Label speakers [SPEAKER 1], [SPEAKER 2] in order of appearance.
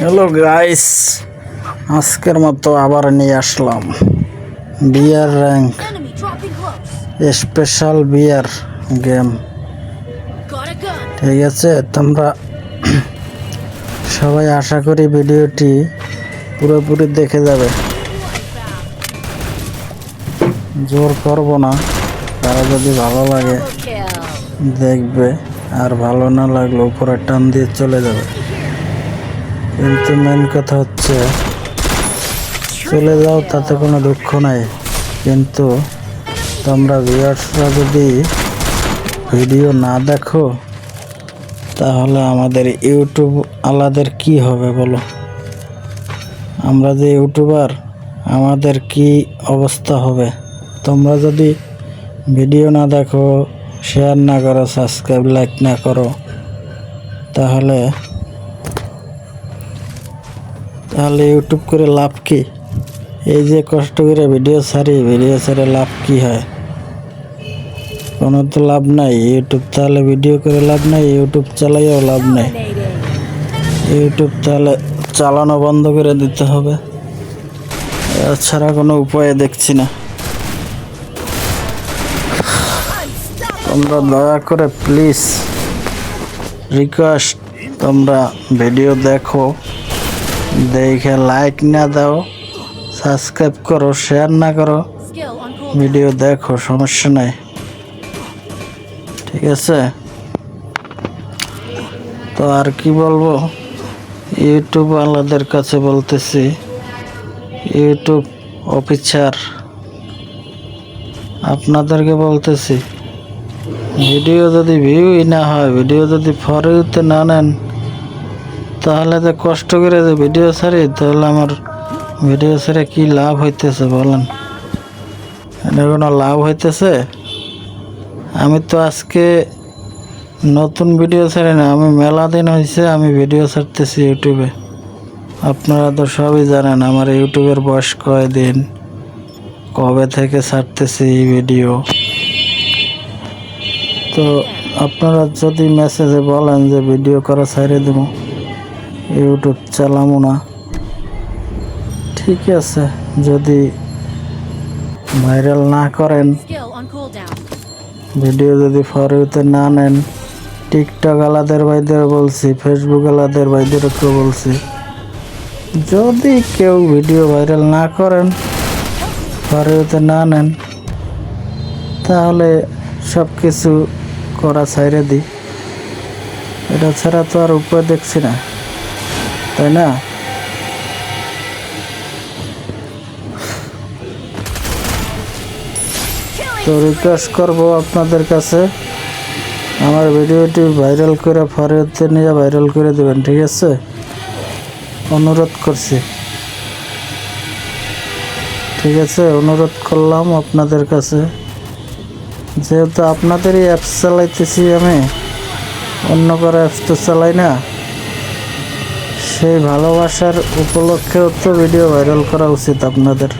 [SPEAKER 1] Hello guys আজকের মতো আবার নিয়ে আসলাম। Bear rank. Special bear game. ঠিক আছে তোমরা সবাই আশা করি ভিডিওটি পুরোপুরি দেখে যাবে। জোর করব না তারা যদি ভালো লাগে দেখবে আর ভালো না লাগলে উপরে টান দিয়ে চলে যাবে। কিন্তু মেন কথা হচ্ছে, চলে যাও, তাতে কোনো দুঃখ নাই। কিন্তু তোমরা ভিউয়ার্সরা যদি ভিডিও না দেখো, তাহলে আমাদের ইউটিউব আলাদের কি হবে বলো? আমরা যে ইউটিউবার, আমাদের কি অবস্থা হবে? তোমরা যদি ভিডিও না দেখো শেয়ার না করো সাবস্ক্রাইব লাইক না করো, তাহলে তাহলে ইউটিউব করে লাভ কি? এই যে কষ্ট করে ভিডিও ছাড়ি ভিডিও ছাড়ে লাভ কি হয়? কোনো তো লাভ নাই ইউটিউব তাহলে ভিডিও করে লাভ নাই ইউটিউব চালাইও লাভ নাই। ইউটিউব তাহলে চালানো বন্ধ করে দিতে হবে। এছাড়া কোনো উপায় দেখছি না। তোমরা দয়া করে প্লিজ রিকোয়েস্ট তোমরা ভিডিও দেখো। দেখে লাইক না দাও সাবস্ক্রাইব করো শেয়ার না করো. ভিডিও দেখো, সমস্যা নাই। ঠিক আছে? তো আর কি বলব? ইউটিউব আলাদের কাছে বলতেছি ইউটিউব অফিসার আপনাদেরকে বলতেছি ভিডিও যদি ভিউই না হয় ভিডিও যদি ফরিউতে না নেন তাহলে তো কষ্ট করে যে ভিডিও ছাড়ি, তাহলে আমার ভিডিও ছেড়ে কি লাভ হইতেছে বলেন? এটা কোনো লাভ হইতেছে? আমি তো আজকে নতুন ভিডিও ছাড়ি না, আমি মেলা দিন হয়েছে আমি ভিডিও ছাড়তেছি ইউটিউবে আপনারা তো সবই জানেন আমার ইউটিউবের বয়স কয়দিন, কবে থেকে ছাড়তেছি এই ভিডিও তো আপনারা যদি মেসেজে বলেন যে ভিডিও করা ছাড়িয়ে দেবো। ইউটিউব চালামো না। ঠিক আছে যদি ভাইরাল না করেন. ভিডিও যদি ফরিউতে না নেন টিকটক আলাদের ভাইদের বলছি ফেসবুক আলাদের ভাইদেরকেও বলছি যদি কেউ ভিডিও ভাইরাল না করেন ফরিউতে না নেন তাহলে সব কিছু করা ছাইরে দিই। এটা ছাড়া তো আর উপায় দেখছি না। তাই না? তো রিকোয়েস্ট করব আপনাদের কাছে। আমার ভিডিওটি ভাইরাল করে ফরিয়াদতে নিয়ে ভাইরাল করে দেবেন, ঠিক আছে? অনুরোধ করছি। ঠিক আছে, অনুরোধ করলাম আপনাদের কাছে। যেহেতু আপনাদেরই অ্যাপস চালাইতেছি আমি, অন্য করে অ্যাপস তো চালাই না। সেই ভালোবাসার উপলক্ষেও তো ভিডিও ভাইরাল করা উচিত আপনাদের।